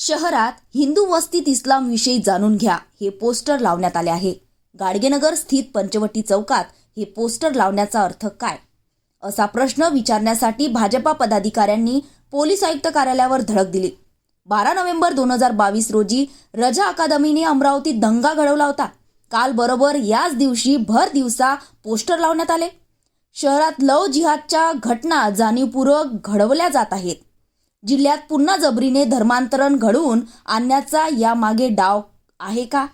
शहरात हिंदू वस्तीत इस्लाम विषयी जाणून घ्या. हे पोस्टर लावण्यात आले आहे. गाडगेनगर स्थित पंचवटी चौकात हे पोस्टर लावण्याचा अर्थ काय? असा प्रश्न विचारण्यासाठी भाजपा पदाधिकाऱ्यांनी पोलीस आयुक्त कार्यालयावर धडक दिली. बारा नोव्हेंबर दोन हजार बावीस रोजी रजा अकादमीने अमरावतीत दंगा घडवला होता. काल बरोबर याच दिवशी भर दिवसा पोस्टर लावण्यात आले. शहरात लव जिहादच्या घटना जाणीवपूर्वक घडवल्या जात आहेत. जिल्ह्यात पुन्हा जबरीने धर्मांतरण घडवून आणण्याचा यामागे डाव आहे का?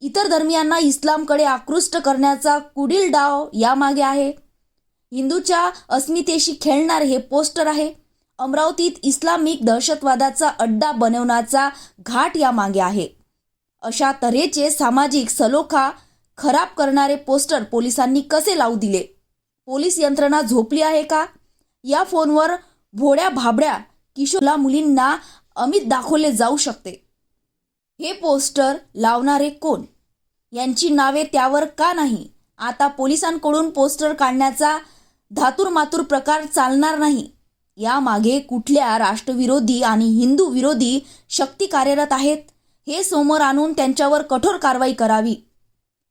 इतर धर्मियांना इस्लामकडे आकृष्ट करण्याचा कुडील डाव यामागे आहे. हिंदूच्या अस्मितेशी खेळणारे हे पोस्टर आहे. अमरावतीत इस्लामिक दहशतवादाचा अड्डा बनवण्याचा घाट यामागे आहे. अशा तऱ्हेचे सामाजिक सलोखा खराब करणारे पोस्टर पोलिसांनी कसे लावू दिले? पोलीस यंत्रणा झोपली आहे का? या फोनवर भोड्या भाबड्या किशोरला मुलींना अमित दाखवले जाऊ शकते. हे पोस्टर लावणारे कोण? यांची नावे त्यावर का नाही? आता पोलिसांकडून पोस्टर काढण्याचा धातुरमातुर प्रकार चालणार नाही. यामागे कुठल्या राष्ट्रविरोधी आणि हिंदू विरोधी शक्ती कार्यरत आहेत हे समोर आणून त्यांच्यावर कठोर कारवाई करावी.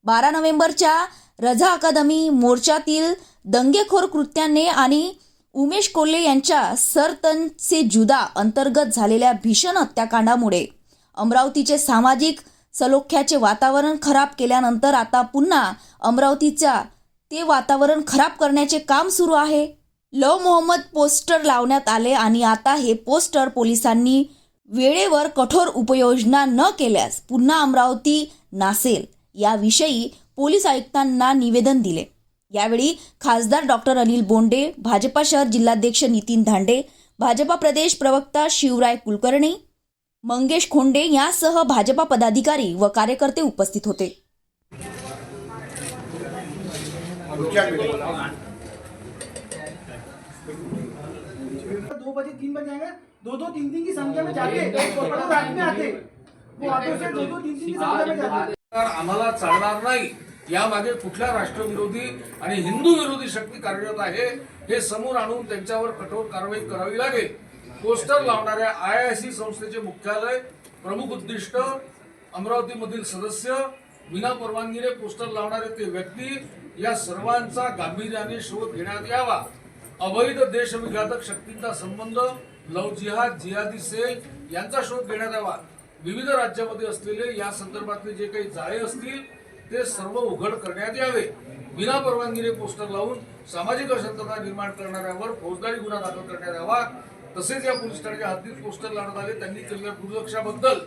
बारा नोव्हेंबरच्या रझा अकादमी मोर्चातील दंगेखोर कृत्याने आणि उमेश कोल्हे यांच्या सरतन से जुदा अंतर्गत झालेल्या भीषण हत्याकांडामुळे अमरावतीचे सामाजिक सलोख्याचे वातावरण खराब केल्यानंतर आता पुन्हा अमरावतीचा ते वातावरण खराब करण्याचे काम सुरू आहे. लव मोहम्मद पोस्टर लावण्यात आले आणि आता हे पोस्टर पोलिसांनी वेळेवर कठोर उपाययोजना न केल्यास पुन्हा अमरावती नासेल याविषयी पोलीस आयुक्तांना निवेदन दिले. यावेळी खासदार डॉक्टर अनिल बोंडे भाजपा शहर जिल्हाध्यक्ष नितीन धांडे भाजपा प्रदेश प्रवक्ता शिवराय कुलकर्णी मंगेश खोंडे यासह भाजपा पदाधिकारी व कार्यकर्ते उपस्थित होते. दो बजे तीन बजे आएंगे। दो दो तीन तीन की संख्या में जाते वो रात में आते। वो ऑटो से दो दो तीन तीन की संख्या में जाते। आम्हाला चालणार नाही. यामागे कुठल्या राष्ट्रविरोधी आणि हिंदू विरोधी शक्ती कार्यरत आहे हे समोर आणून त्यांच्यावर कठोर कारवाई करावी लागेल. पोस्टर लावणाऱ्या आय आय सी संस्थेचे मुख्यालय प्रमुख उद्दिष्ट अमरावतीमधील सदस्य विना परवानगीने पोस्टर लावणारे ते व्यक्ती या सर्वांचा गांभीर्याने शोध घेण्यात यावा. अवैध देशविघातक शक्तींचा संबंध लव जिहाद जिहादी सेल यांचा शोध घेण्यात यावा. विविध राज्यामध्ये असलेले या संदर्भातले जे काही जाळे असतील ते सर्व उघड करण्यात यावे. विना परवानगीने पोस्टर लावून सामाजिक अशांतता निर्माण करणाऱ्यावर फौजदारी गुन्हा दाखल करण्यात यावा. तसेच या पोलीस ठाण्याच्या हद्दीत पोस्टर लावण्यात आले. त्यांनी केलेल्या दुर्लक्षाबद्दल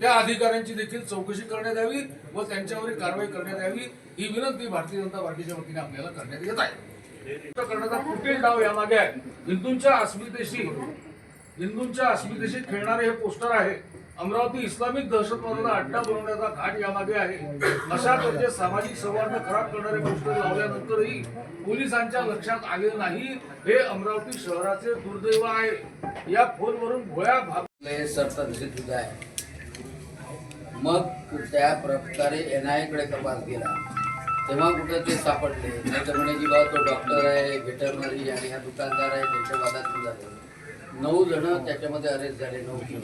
त्या अधिकाऱ्यांची देखील चौकशी करण्यात यावी व त्यांच्यावरील कारवाई करण्यात यावी ही विनंती भारतीय जनता पार्टीच्या वतीने आपल्याला करण्यात येत आहे. करण्याचा कुठेच डाव यामागे आहे. हिंदूंच्या अस्मितेशी हिंदूंच्या अस्मितेशी खेळणारे हे पोस्टर आहे. अमरावती इस्लामिक दहशतवादाला अड्डा बनवण्याचा घाट यामागे आहे. अशा प्रकारचे सामाजिक संवाद खराब करणारे गोष्ट लावल्यानंतरही पोलिसांच्या लक्षात आले नाही. हे अमरावती शहराचे दुर्दैव आहे. या फोनवरून भोया भाग आहे. मग त्या प्रकारे एन आयकडे तपास केला. तेव्हा कुठं ते सापडले. नाही तर म्हणे की तो डॉक्टर आहे व्हेटरनरी आणि हा दुकानदार आहे त्यांच्या वादातून झाले. नऊ जण त्याच्यामध्ये अरेस्ट झाले नऊ की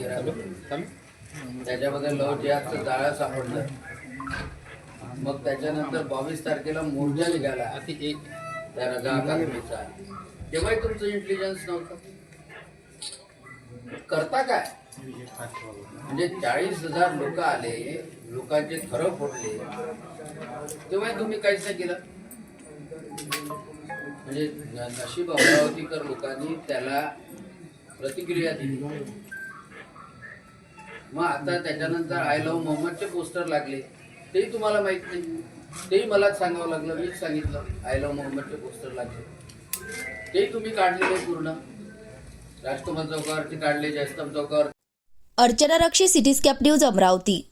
त्याच्यामध्ये लव जिहादचं जाळं सापडलं. मग त्याच्यानंतर बावीस तारखेला मोर्चा निघाला. त्या रजा अकादमीचा तेव्हाही तुमचं इंटेलिजन्स नव्हतं. करता काय? म्हणजे चाळीस हजार लोक आले लोकांचे खरं फोडले. तेव्हा तुम्ही काहीच नाही केलं. म्हणजे नशीब अमरावतीकर लोकांनी त्याला प्रतिक्रिया दिली. मग आता त्याच्यानंतर आय लव्ह मोहम्मदचे पोस्टर लागले. तेही तुम्हाला माहीत नाही. तेही मलाच सांगावं लागलं. मीच सांगितलं. आय लव्ह मोहम्मदचे पोस्टर लागले. तेही तुम्ही काढलेले पूर्ण. राष्ट्रपती चौकावरती काढले जयस्तंभ चौकावर अर्चना रक्षी सिटीस्कॅप न्यूज अमरावती.